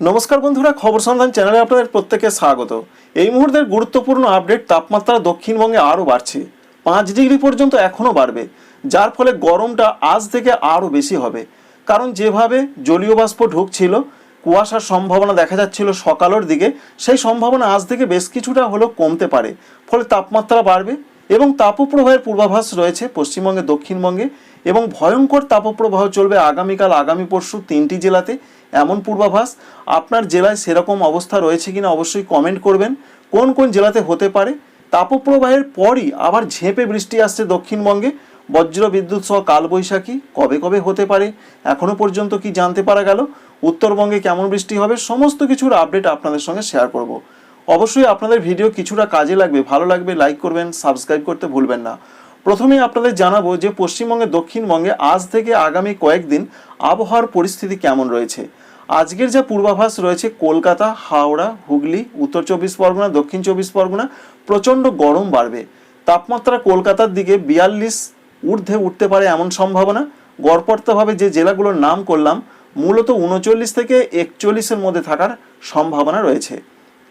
নমস্কার বন্ধুরা, খবর সন্ধান চ্যানেলে আপনাদের প্রত্যেকে স্বাগত। এই মুহূর্তের গুরুত্বপূর্ণ আপডেট তাপমাত্রা দক্ষিণবঙ্গে আরও বাড়ছে। পাঁচ ডিগ্রি পর্যন্ত এখনও বাড়বে, যার ফলে গরমটা আজ থেকে আরও বেশি হবে। কারণ যেভাবে জলীয় বাষ্প ঢুকছিল, কুয়াশার সম্ভাবনা দেখা যাচ্ছিল সকালের দিকে, সেই সম্ভাবনা আজ থেকে বেশ কিছুটা হলেও কমতে পারে। ফলে তাপমাত্রা বাড়বে এবং তাপপ্রবাহের পূর্বাভাস রয়েছে পশ্চিমবঙ্গে, দক্ষিণবঙ্গে এবং ভয়ঙ্কর তাপপ্রবাহ চলবে আগামীকাল, আগামী পরশু তিনটি জেলাতে। এমন পূর্বাভাস? আপনার জেলায় সেরকম অবস্থা রয়েছে কিনা অবশ্যই কমেন্ট করবেন। কোন কোন জেলাতে হতে পারে? তাপপ্রবাহের পরই আবার ঝেঁপে বৃষ্টি আসছে দক্ষিণবঙ্গে। বজ্র বিদ্যুৎ সহ কালবৈশাখী কবে কবে হতে পারে? এখনও পর্যন্ত কি জানতে পারা গেল? উত্তরবঙ্গে কেমন বৃষ্টি হবে? সমস্ত কিছুর আপডেট আপনাদের সঙ্গে শেয়ার করব। অবশ্যই আপনাদের ভিডিও কিছুটা কাজে লাগবে, ভালো লাগবে লাইক করবেন সাবস্ক্রাইব করতে ভুলবেন না। প্রথমেই আপনাদের জানাব যে পশ্চিমবঙ্গে, দক্ষিণবঙ্গে আজ থেকে আগামী কয়েকদিন আবহাওয়ার পরিস্থিতি কেমন রয়েছে? আজকের যা পূর্বাভাস রয়েছে, কলকাতা, হাওড়া, হুগলি, উত্তর চব্বিশ পরগনা, দক্ষিণ চব্বিশ পরগনা, প্রচণ্ড গরম বাড়বে। তাপমাত্রা কলকাতার দিকে বিয়াল্লিশ ঊর্ধ্বে উঠতে পারে এমন সম্ভাবনা। গড়পড়তাভাবে যে জেলাগুলোর নাম করলাম, মূলত উনচল্লিশ থেকে একচল্লিশের মধ্যে থাকার সম্ভাবনা রয়েছে।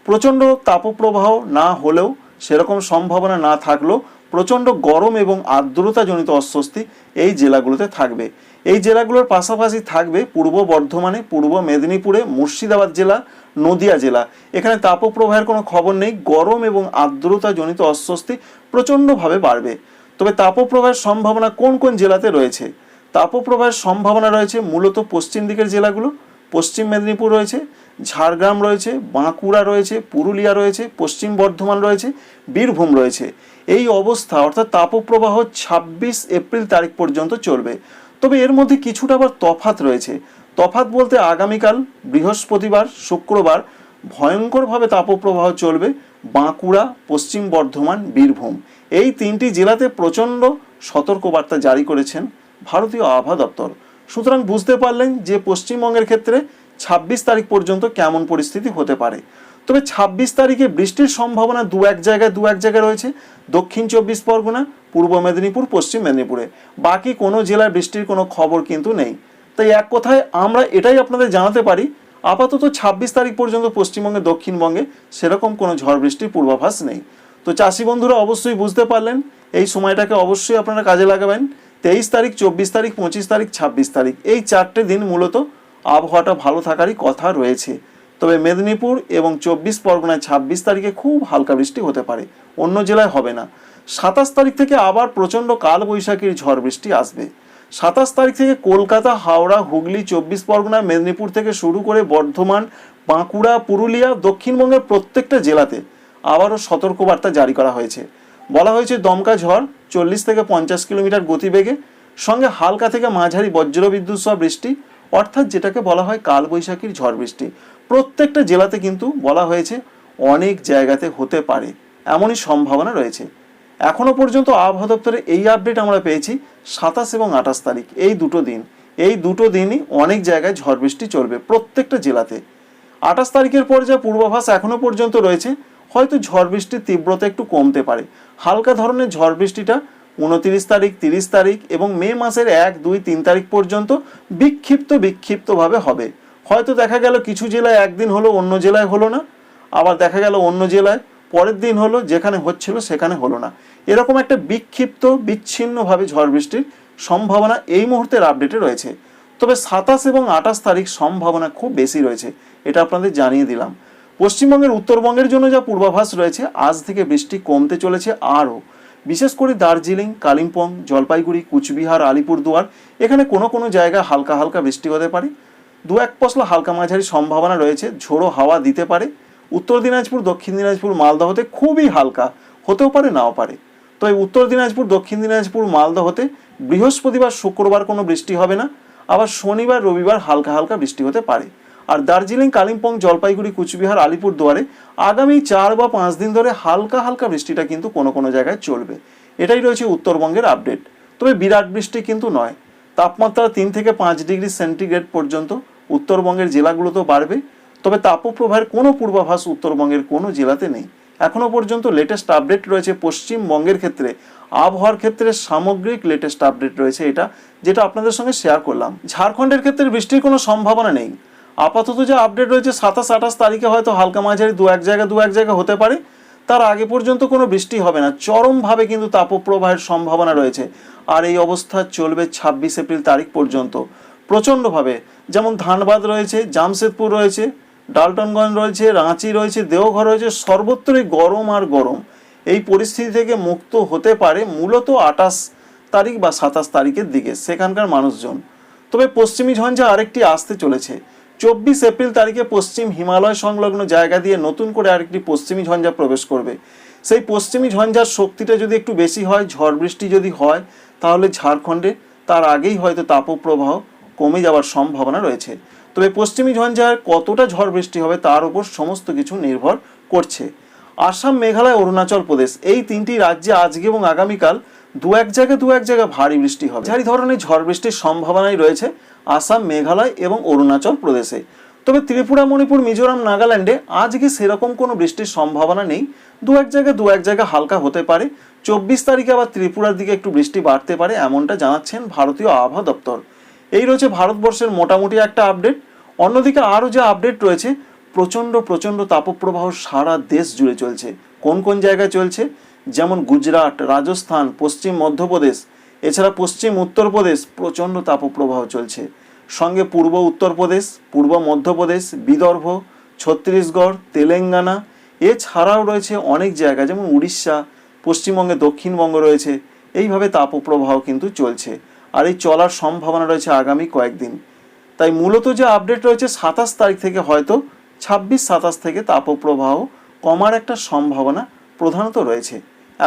প্রচণ্ড তাপপ্রবাহ না হলেও সেরকম সম্ভাবনা না থাকলেও প্রচণ্ড গরম এবং আর্দ্রতাজনিত অস্বস্তি এই জেলাগুলোতে থাকবে। এই জেলাগুলোর পাশাপাশি থাকবে পূর্ব বর্ধমানে, পূর্ব মেদিনীপুরে, মুর্শিদাবাদ জেলা, নদিয়া জেলা। এখানে তাপপ্রবাহের কোনো খবর নেই, গরম এবং আর্দ্রতাজনিত অস্বস্তি প্রচণ্ডভাবে বাড়বে। তবে তাপপ্রবাহের সম্ভাবনা কোন কোন জেলাতে রয়েছে? তাপপ্রবাহের সম্ভাবনা রয়েছে মূলত পশ্চিম দিকের জেলাগুলো, পশ্চিম মেদিনীপুর রয়েছে, ঝাড়গ্রাম রয়েছে, বাঁকুড়া রয়েছে, পুরুলিয়া রয়েছে, পশ্চিম বর্ধমান রয়েছে, বীরভূম রয়েছে। এই অবস্থা, অর্থাৎ তাপপ্রবাহ ছাব্বিশ এপ্রিল তারিখ পর্যন্ত চলবে। তবে এর মধ্যে কিছুটা আবার তফাত রয়েছে। তফাত বলতে আগামীকাল, বৃহস্পতিবার, শুক্রবার ভয়ঙ্করভাবে তাপপ্রবাহ চলবে বাঁকুড়া, পশ্চিম বর্ধমান, বীরভূম। এই তিনটি জেলাতে প্রচণ্ড সতর্কবার্তা জারি করেছেন ভারতীয় আবহাওয়া দপ্তর। সুতরাং বুঝতে পারলেন যে পশ্চিমবঙ্গের ক্ষেত্রে ছাব্বিশ তারিখ পর্যন্ত কেমন পরিস্থিতি হতে পারে। তবে ছাব্বিশ তারিখে বৃষ্টির সম্ভাবনা দু এক জায়গায়, দু এক জায়গায় রয়েছে। দক্ষিণ চব্বিশ পরগনা, পূর্ব মেদিনীপুর, পশ্চিম মেদিনীপুরে। বাকি কোনো জেলায় বৃষ্টির কোনো খবর কিন্তু নেই। তাই এক কথায় আমরা এটাই আপনাদের জানাতে পারি, আপাতত ছাব্বিশ তারিখ পর্যন্ত পশ্চিমবঙ্গে, দক্ষিণবঙ্গে সেরকম কোনো ঝড় বৃষ্টির পূর্বাভাস নেই। তো চাষি বন্ধুরা অবশ্যই বুঝতে পারলেন, এই সময়টাকে অবশ্যই আপনারা কাজে লাগাবেন। তেইশ তারিখ, চব্বিশ তারিখ, পঁচিশ তারিখ, ছাব্বিশ তারিখ, এই চারটে দিন মূলত আবহাওয়াটা ভালো থাকারই কথা রয়েছে। তবে মেদিনীপুর এবং চব্বিশ পরগনায় ছাব্বিশ তারিখে খুব হালকা বৃষ্টি হতে পারে। অন্য জেলায় হবে না। সাতাশ তারিখ থেকে আবার প্রচণ্ড কালবৈশাখীর ঝড় বৃষ্টি আসবে। সাতাশ তারিখ থেকে কলকাতা, হাওড়া, হুগলি, চব্বিশ পরগনা মেদিনীপুর থেকে শুরু করে বর্ধমান, বাঁকুড়া, পুরুলিয়া, দক্ষিণবঙ্গের প্রত্যেকটা জেলাতে আবারও সতর্কবার্তা জারি করা হয়েছে। বলা হয়েছে দমকা ঝড় চল্লিশ থেকে পঞ্চাশ কিলোমিটার গতিবেগে, সঙ্গে হালকা থেকে মাঝারি বজ্রবিদ্যুৎ সহ বৃষ্টি, অর্থাৎ যেটাকে বলা হয় কালবৈশাখীর ঝড় বৃষ্টি। প্রত্যেকটা জেলাতে কিন্তু বলা হয়েছে অনেক জায়গাতে হতে পারে, এমনই সম্ভাবনা রয়েছে। এখনও পর্যন্ত আবহাওয়া দপ্তরে এই আপডেট আমরা পেয়েছি সাতাশ এবং আঠাশ তারিখ, এই দুটো দিন। এই দুটো দিনই অনেক জায়গায় ঝড় বৃষ্টি চলবে প্রত্যেকটা জেলাতে। আঠাশ তারিখের পর যা পূর্বাভাস এখনও পর্যন্ত রয়েছে, হয়তো ঝড় বৃষ্টির তীব্রতা একটু কমতে পারে। হালকা ধরনের ঝড় বৃষ্টিটা উনতিরিশ তারিখ, তিরিশ তারিখ এবং মে মাসের এক, দুই, তিন তারিখ পর্যন্ত বিক্ষিপ্ত বিক্ষিপ্তভাবে হবে। হয়তো দেখা গেল কিছু জেলায় একদিন হলো, অন্য জেলায় হলো না। আবার দেখা গেল অন্য জেলায়, পরের দিন হলো, যেখানে হচ্ছিল সেখানে হলো না। এরকম একটা বিক্ষিপ্ত, বিচ্ছিন্নভাবে ঝড় বৃষ্টির সম্ভাবনা এই মুহূর্তের আপডেটে রয়েছে। তবে সাতাশ এবং আঠাশ তারিখ সম্ভাবনা খুব বেশি রয়েছে, এটা আপনাদের জানিয়ে দিলাম। পশ্চিমবঙ্গের উত্তরবঙ্গের জন্য যা পূর্বাভাস রয়েছে, আজ থেকে বৃষ্টি কমতে চলেছে আরও। বিশেষ করে দার্জিলিং, কালিম্পং, জলপাইগুড়ি, কুচবিহার, আলিপুরদুয়ার, এখানে কোনো কোনো জায়গায় হালকা হালকা বৃষ্টি হতে পারে। দু এক পশলা হালকা মাঝারি সম্ভাবনা রয়েছে, ঝোড়ো হাওয়া দিতে পারে। উত্তর দিনাজপুর, দক্ষিণ দিনাজপুর, মালদহতে খুবই হালকা, হতেও পারে, নাও পারে। তো এই উত্তর দিনাজপুর, দক্ষিণ দিনাজপুর, মালদহতে বৃহস্পতিবার, শুক্রবার কোনো বৃষ্টি হবে না, আবার শনিবার, রবিবার হালকা হালকা বৃষ্টি হতে পারে। আর দার্জিলিং, কালিম্পং, জলপাইগুড়ি, কুচবিহার, আলিপুরদুয়ারে আগামী চার বা পাঁচ দিন ধরে হালকা হালকা বৃষ্টিটা কিন্তু কোনো কোনো জায়গায় চলবে। এটাই রয়েছে উত্তরবঙ্গের আপডেট। তবে বিরাট বৃষ্টি কিন্তু নয়। তাপমাত্রা তিন থেকে পাঁচ ডিগ্রি সেন্টিগ্রেড পর্যন্ত উত্তরবঙ্গের জেলাগুলোতেও বাড়বে। তবে তাপপ্রবাহের কোনো পূর্বাভাস উত্তরবঙ্গের কোনো জেলাতে নেই। এখনও পর্যন্ত লেটেস্ট আপডেট রয়েছে পশ্চিমবঙ্গের ক্ষেত্রে। আবহাওয়ার ক্ষেত্রে সামগ্রিক লেটেস্ট আপডেট রয়েছে এটা, যেটা আপনাদের সঙ্গে শেয়ার করলাম। ঝাড়খণ্ডের ক্ষেত্রে বৃষ্টির কোনো সম্ভাবনা নেই। আপাতত যে আপডেট রয়েছে, সাতাশ আঠাশ তারিখে হয়তো হালকা মাঝারি দু এক জায়গা দু এক জায়গা হতে পারে। তার আগে পর্যন্ত কোনো বৃষ্টি হবে না। চরমভাবে কিন্তু তাপপ্রবাহের সম্ভাবনা রয়েছে। আর এই অবস্থা চলবে ছাব্বিশ এপ্রিল তারিখ পর্যন্ত। প্রচণ্ডভাবে, যেমন ধানবাদ রয়েছে, জামশেদপুর রয়েছে, ডালটনগঞ্জ রয়েছে, রাঁচি রয়েছে, দেওঘর রয়েছে, সর্বত্রই গরম আর গরম। এই পরিস্থিতি থেকে মুক্ত হতে পারে মূলত আঠাশ তারিখ বা সাতাশ তারিখের দিকে, সেখানকার মানুষজন। তবে পশ্চিমী ঝঞ্ঝা আরেকটি আসতে চলেছে। চব্বিশ এপ্রিল তারিখে পশ্চিম হিমালয় সংলগ্ন জায়গা দিয়ে নতুন করে আরেকটি পশ্চিমী ঝঞ্ঝা প্রবেশ করবে। সেই পশ্চিমী ঝঞ্ঝার শক্তিটা যদি একটু বেশি হয়, ঝড় বৃষ্টি যদি হয়, তাহলে ঝাড়খণ্ডে তার আগেই হয়তো তাপপ্রবাহ কমে যাওয়ার সম্ভাবনা রয়েছে। তবে পশ্চিমী ঝঞ্ঝার কতটা ঝড় বৃষ্টি হবে তার উপর সমস্ত কিছু নির্ভর করছে। আসাম, মেঘালয়, অরুণাচল প্রদেশ এই তিনটি রাজ্যে আজকে এবং আগামীকাল দু এক জায়গায় দু এক জায়গায় ভারী বৃষ্টি হবে। ভারী ধরনের ঝড় বৃষ্টির সম্ভাবনাই রয়েছে। আসাম, মেঘালয় এবং অরুণাচল প্রদেশে। তবে ত্রিপুরা, মণিপুর, মিজোরাম, নাগাল্যান্ডে আজকে সেরকম কোনো বৃষ্টির সম্ভাবনা নেই? দু এক জায়গায়, দু এক জায়গায় হালকা হতে পারে। চব্বিশ তারিখে আবার ত্রিপুরার দিকে একটু বৃষ্টি বাড়তে পারে এমনটা জানাচ্ছেন ভারতীয় আবহাওয়া দপ্তর। এই রয়েছে ভারতবর্ষের মোটামুটি একটা আপডেট। অন্যদিকে আরও যে আপডেট রয়েছে, প্রচণ্ড প্রচণ্ড তাপপ্রবাহ সারা দেশ জুড়ে চলছে। কোন কোন জায়গায় চলছে? যেমন গুজরাট, রাজস্থান, পশ্চিম মধ্যপ্রদেশ এছাড়া পশ্চিম উত্তরপ্রদেশ প্রচণ্ড তাপপ্রবাহ চলছে। সঙ্গে পূর্ব উত্তরপ্রদেশ, পূর্ব মধ্যপ্রদেশ, বিদর্ভ, ছত্তিশগড়, তেলেঙ্গানা, এছাড়াও রয়েছে অনেক জায়গা, যেমন উড়িষ্যা, পশ্চিমবঙ্গে দক্ষিণবঙ্গ রয়েছে। এইভাবে তাপপ্রবাহ কিন্তু চলছে। আর এই চলার সম্ভাবনা রয়েছে আগামী কয়েকদিন। তাই মূলত যে আপডেট রয়েছে সাতাশ তারিখ থেকে হয়তো ছাব্বিশ সাতাশ থেকে তাপপ্রবাহ কমার একটা সম্ভাবনা প্রধানত রয়েছে।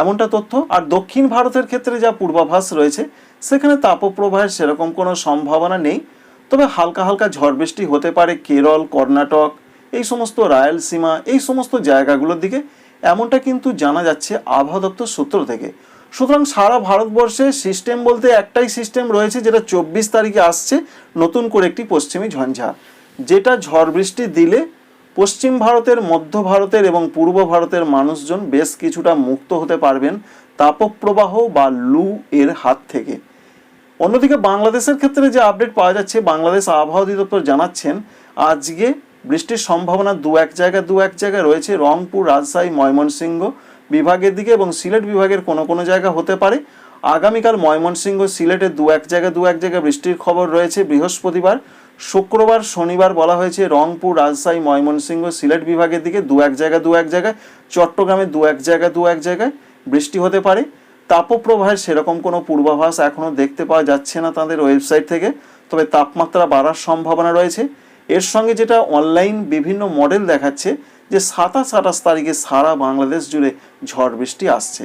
এমনটা তথ্য। আর দক্ষিণ ভারতের ক্ষেত্রে যা পূর্বাভাস রয়েছে, সেখানে তাপপ্রবাহের সেরকম কোনো সম্ভাবনা নেই। তবে হালকা হালকা ঝড় বৃষ্টি হতে পারে কেরল, কর্ণাটক, এই সমস্ত রায়লসীমা এই সমস্ত জায়গাগুলোর দিকে। এমনটা কিন্তু জানা যাচ্ছে আবহাওয়া দপ্তর সূত্র থেকে। সুতরাং সারা ভারতবর্ষে সিস্টেম বলতে একটাই সিস্টেম রয়েছে, যেটা চব্বিশ তারিখে আসছে নতুন করে একটি পশ্চিমী ঝঞ্ঝা। যেটা ঝড় বৃষ্টি দিলে পশ্চিম ভারতের, মধ্য ভারতের এবং পূর্ব ভারতের মানুষজন বেশ কিছুটা মুক্ত হতে পারবেন তাপপ্রবাহ বা লু এর হাত থেকে। অন্যদিকে বাংলাদেশের ক্ষেত্রে যে আপডেট পাওয়া যাচ্ছে, বাংলাদেশ আবহাওয়া অধিদপ্তর জানাচ্ছেন, আজকে বৃষ্টির সম্ভাবনা দু এক জায়গায়, দু এক জায়গায় রয়েছে। রংপুর, রাজশাহী, ময়মনসিংহ বিভাগের দিকে এবং সিলেট বিভাগের কোনো কোনো জায়গা হতে পারে। আগামীকাল ময়মনসিংহ, সিলেটে দু এক জায়গায়, দু এক জায়গায় বৃষ্টির খবর রয়েছে। বৃহস্পতিবার শুক্রবার শনিবার বলা হয়েছে রংপুর, রাজশাহী, ময়মনসিংহ সিলেট বিভাগের দিকে দু এক জায়গায় দু এক জায়গায়, চট্টগ্রামে দু এক জায়গা দু এক জায়গায় বৃষ্টি হতে পারে। তাপপ্রবাহের সেরকম কোনো পূর্বাভাস এখনও দেখতে পাওয়া যাচ্ছে না তাদের ওয়েবসাইট থেকে, তবে তাপমাত্রা বাড়ার সম্ভাবনা রয়েছে। এর সঙ্গে যেটা অনলাইন বিভিন্ন মডেল দেখাচ্ছে যে সাতাশ আঠাশ তারিখে সারা বাংলাদেশ জুড়ে ঝড় বৃষ্টি আসছে।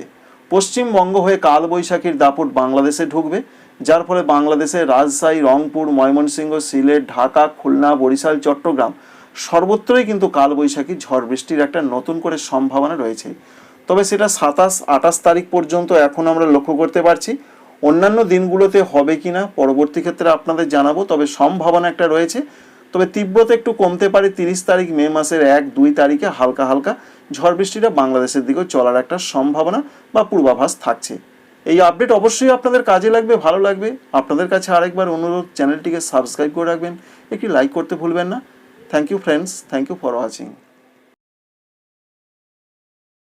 পশ্চিমবঙ্গ হয়ে কালবৈশাখীর দাপট বাংলাদেশে ঢুকবে। যার ফলে বাংলাদেশের রাজশাহী, রংপুর, ময়মনসিংহ, সিলেট, ঢাকা, খুলনা, বরিশাল, চট্টগ্রাম সর্বত্রই কিন্তু কালবৈশাখী ঝড় বৃষ্টির একটা নতুন করে সম্ভাবনা রয়েছে। তবে সেটা সাতাশ, আঠাশ তারিখ পর্যন্ত এখন আমরা লক্ষ্য করতে পারছি। অন্যান্য দিনগুলোতে হবে কি না পরবর্তী ক্ষেত্রে আপনাদের জানাব, তবে সম্ভাবনা একটা রয়েছে। তবে তীব্রতা একটু কমতে পারে তিরিশ তারিখ, মে মাসের এক, দুই তারিখে হালকা হালকা ঝড় বৃষ্টিটা বাংলাদেশের দিকেও চলার একটা সম্ভাবনা বা পূর্বাভাস থাকছে। এই আপডেট অবশ্যই আপনাদের কাজে লাগবে, ভালো লাগবে। আপনাদের কাছে আরেকবার অনুরোধ চ্যানেলটিকে সাবস্ক্রাইব করে রাখবেন। একটি লাইক করতে ভুলবেন না। Thank you friends thank you for watching